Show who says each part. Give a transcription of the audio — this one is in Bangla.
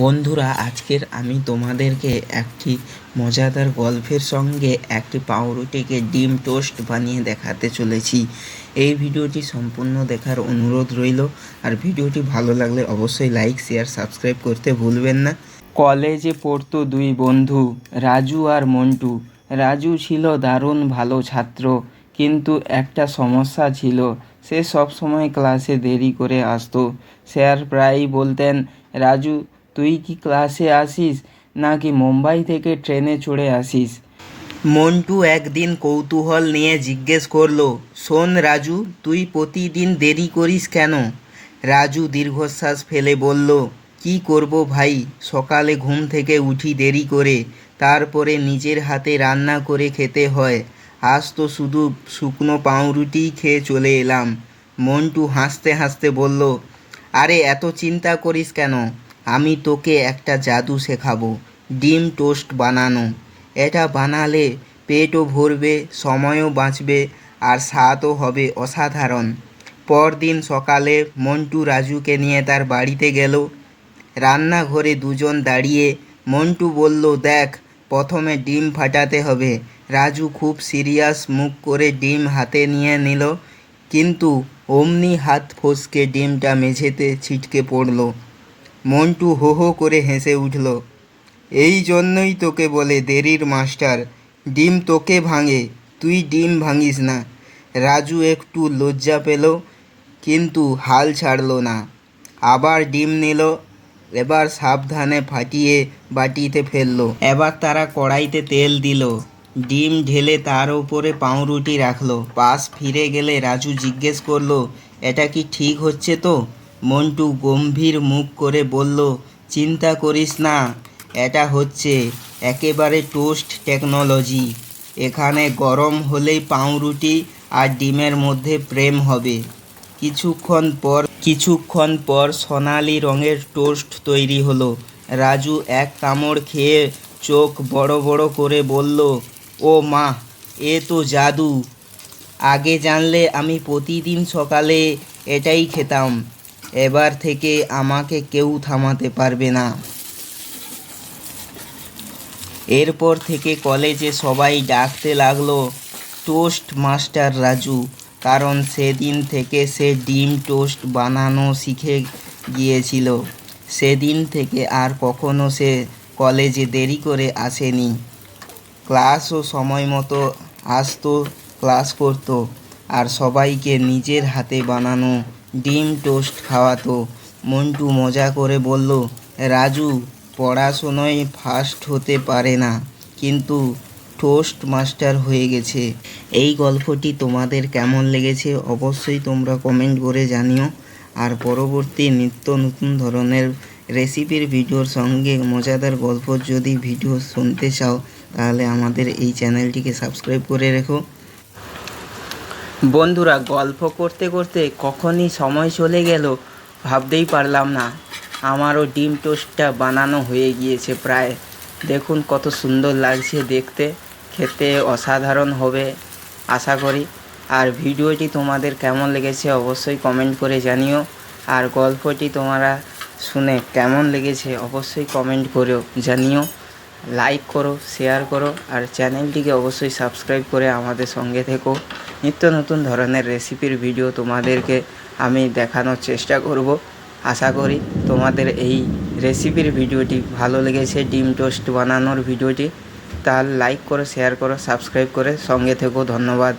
Speaker 1: বন্ধুরা, আজকের আমি তোমাদেরকে একটি মজাদার গল্পের সঙ্গে একটি পাউরুটিকে ডিম টোস্ট বানিয়ে দেখাতে চলেছি। এই ভিডিওটি সম্পূর্ণ দেখার অনুরোধ রইল। আর ভিডিওটি ভালো লাগলে অবশ্যই লাইক, শেয়ার, সাবস্ক্রাইব করতে ভুলবেন না। কলেজে পড়তো দুই বন্ধু, রাজু আর মন্টু। রাজু ছিল দারুণ ভালো ছাত্র, কিন্তু একটা সমস্যা ছিল, সে সব সময় ক্লাসে দেরি করে আসতো। স্যার প্রায়ই বলতেন, রাজু তুই কি ক্লাসে আসিস নাকি মুম্বাই থেকে ট্রেনে চড়ে আসিস? মন্টু একদিন কৌতূহল নিয়ে জিজ্ঞেস করল, শোন রাজু, তুই প্রতিদিন দেরি করিস কেন? রাজু দীর্ঘশ্বাস ফেলে বলল, কি করব ভাই, সকালে ঘুম থেকে উঠি দেরি করে, তারপরে নিজের হাতে রান্না করে খেতে হয়। আজ তো শুধু শুকনো পাউরুটিই খেয়ে চলে এলাম। মন্টু হাসতে হাসতে বলল, আরে, এত চিন্তা করিস কেন? আমি তোকে একটা জাদু শেখাবো, ডিম টোস্ট বানানো। এটা বানালে পেটও ভরবে, সময়ও বাঁচবে, আর স্বাদও হবে অসাধারণ। পরদিন সকালে মন্টু রাজুকে নিয়ে তার বাড়িতে গেল। রান্নাঘরে দুজন দাঁড়িয়ে মন্টু বলল, দেখ, প্রথমে ডিম ফাটাতে হবে। রাজু খুব সিরিয়াস মুখ করে ডিম হাতে নিয়ে নিল, কিন্তু অমনি হাত ফসকে ডিমটা মেঝেতে ছিটকে পড়ল। মন্টু হো হো করে হেসে উঠল, এই জন্যই তোকে বলে দেরির মাস্টার, ডিম তোকে ভাঙে, তুই ডিম ভাঙিস না। রাজু একটু লজ্জা পেল, কিন্তু হাল ছাড়লো না। আবার ডিম নিল, এবার সাবধানে ফাটিয়ে বাটিতে ফেলল। এবার তারা কড়াইতে তেল দিল, ডিম ঢেলে তার উপরে পাউরুটি রাখল। পাশ ফিরে গেলে রাজু জিজ্ঞেস করল, এটা কি ঠিক হচ্ছে তো? মন্টু গম্ভীর মুখ করে বলল, চিন্তা করিস না, এটা হচ্ছে একেবারে টোস্ট টেকনোলজি। এখানে গরম হলেই পাউরুটি আর ডিমের মধ্যে প্রেম হবে। কিছুক্ষণ পর কিছুক্ষণ পর সোনালি রঙের টোস্ট তৈরি হলো। রাজু এক কামড় খেয়ে চোখ বড় বড় করে বলল, ও মা, এ তো জাদু। আগে জানলে আমি প্রতিদিন সকালে এটাই খেতাম। এবার থেকে আমাকে কেউ থামাতে পারবে না। এরপর থেকে কলেজে সবাই ডাকতে লাগল, টোস্ট মাস্টার রাজু। কারণ সেদিন থেকে সে ডিম টোস্ট বানানো শিখে গিয়েছিল। সেদিন থেকে আর কখনো সে কলেজে দেরি করে আসেনি। ক্লাসও সময় মতো আসতো, ক্লাস করতো, আর সবাইকে নিজের হাতে বানানো ডিম টোস্ট খাওয়াতো। মন্টু মজা করে বলল, রাজু, পড়াশোনায় ফার্স্ট হতে পারে না, কিন্তু টোস্ট মাস্টার হয়ে গেছে। এই গল্পটি তোমাদের কেমন লেগেছে অবশ্যই তোমরা কমেন্ট করে জানিও। আর পরবর্তী নিত্য নতুন ধরনের রেসিপির ভিডিওর সঙ্গে মজাদার গল্প যদি ভিডিও শুনতে চাও, তাহলে আমাদের এই চ্যানেলটিকে সাবস্ক্রাইব করে রেখো। বন্ধুরা, গল্প করতে করতে কখনই সময় চলে গেল ভাবতেই পারলাম না। আমারও ডিম টোস্টটা বানানো হয়ে গিয়েছে প্রায়। দেখুন কত সুন্দর লাগছে দেখতে। খেতে অসাধারণ হবে, আশা করি। আর ভিডিওটি তোমাদের কেমন লেগেছে অবশ্যই কমেন্ট করে জানিও। আর গল্পটি তোমরা শুনে কেমন লেগেছে অবশ্যই কমেন্ট করেও জানিও। লাইক করো, শেয়ার করো, আর চ্যানেলটিকে অবশ্যই সাবস্ক্রাইব করে আমাদের সঙ্গে থেকো। নিত্য নতুন ধরনের রেসিপির ভিডিও তোমাদেরকে আমি দেখানোর চেষ্টা করব। আশা করি তোমাদের এই রেসিপির ভিডিওটি ভালো লেগেছে, ডিম টোস্ট বানানোর ভিডিওটি তার লাইক করো শেয়ার করো সাবস্ক্রাইব করে সঙ্গে থেকো। ধন্যবাদ।